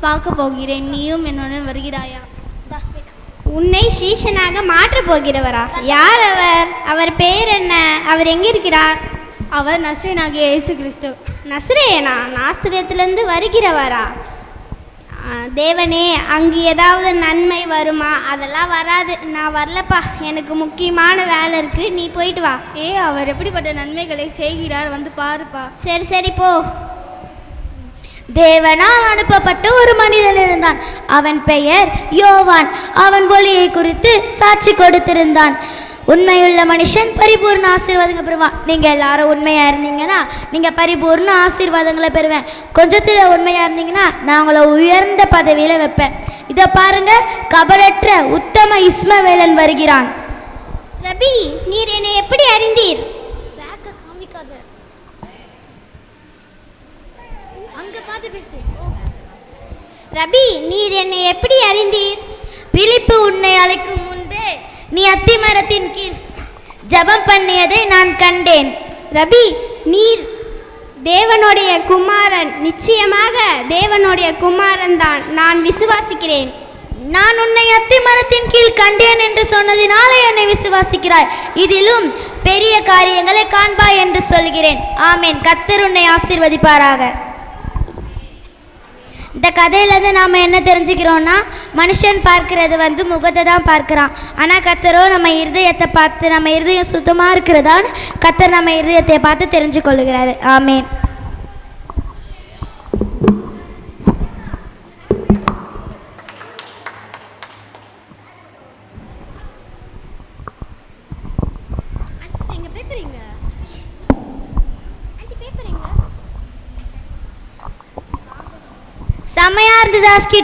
பார்க்க போகிறேன் நீயும் என்னுடன் வருகிறாயா? உன்னை சீஷனாக மாற்றப் போகிறவரா? யார் அவர்? அவர் பெயர் என்ன? அவர் எங்கே இருக்கிறார் அவர் நஸ்ரீனாகிய இயேசு கிறிஸ்து. நஸ்ரேனா நாஸ்திரத்திலிருந்து வருகிறவரா? தேவனே அங்கு ஏதாவது நன்மை வருமா? அதெல்லாம் வராது. நான் வரலப்பா. எனக்கு முக்கியமான வேலை இருக்கு. நீ போயிட்டு வா. ஏ அவர் எப்படிப்பட்ட நன்மைகளை செய்கிறார்? வந்து பாருப்பா. சரி சரி போ. தேவனால் அனுப்பப்பட்ட ஒரு மனிதன் இருந்தான். அவன் பெயர் யோவான். அவன் ஒளியை குறித்து சாட்சி கொடுத்திருந்தான். உண்மையுள்ள மனுஷன் பரிபூர்ண ஆசீர்வாதங்கள் பெறுவான். நீங்கள் எல்லாரும் உண்மையாக இருந்தீங்கன்னா நீங்கள் பரிபூர்ண ஆசீர்வாதங்களை பெறுவேன். கொஞ்சத்தில் உண்மையாக இருந்தீங்கன்னா நான் உங்களை உயர்ந்த பதவியில் வைப்பேன். இதை பாருங்க கபடற்ற உத்தம இஸ்மவேலன் வருகிறான். ரபி நீர் என்னை எப்படி அறி காமிக்காத அங்கே பார்த்து பேசு ரபி நீர் என்னை எப்படி அறிந்தீர்? பிலிப்பு உன்னை அழைக்கும் முன்பே நீ அத்திமரத்தின் கீழ் ஜெபம் பண்ணியதை நான் கண்டேன். ரபி நீர் தேவனுடைய குமாரன் நிச்சயமாக தேவனுடைய குமாரன் தான். நான் விசுவாசிக்கிறேன். நான் உன்னை அத்திமரத்தின் கீழ் கண்டேன் என்று சொன்னதினாலே என்னை விசுவாசிக்கிறாய். இதிலும் பெரிய காரியங்களை காண்பாய் என்று சொல்கிறேன். ஆமேன். கத்தர் உன்னை ஆசிர்வதிப்பாராக. இந்த கதையிலேருந்து நாம் என்ன தெரிஞ்சுக்கிறோன்னா மனுஷன் பார்க்கறது வந்து முகத்தை தான் பார்க்குறான். ஆனால் கத்தரோ நம்ம இருதயத்தை பார்த்து நம்ம இருதயம் சுத்தமாக இருக்கிறதான்னு கத்தர் நம்ம இருதயத்தை பார்த்து தெரிஞ்சு கொள்ளுகிறாரு ஆமேன் எங்க செம்மையா இருந்தது ஆஸ்கி.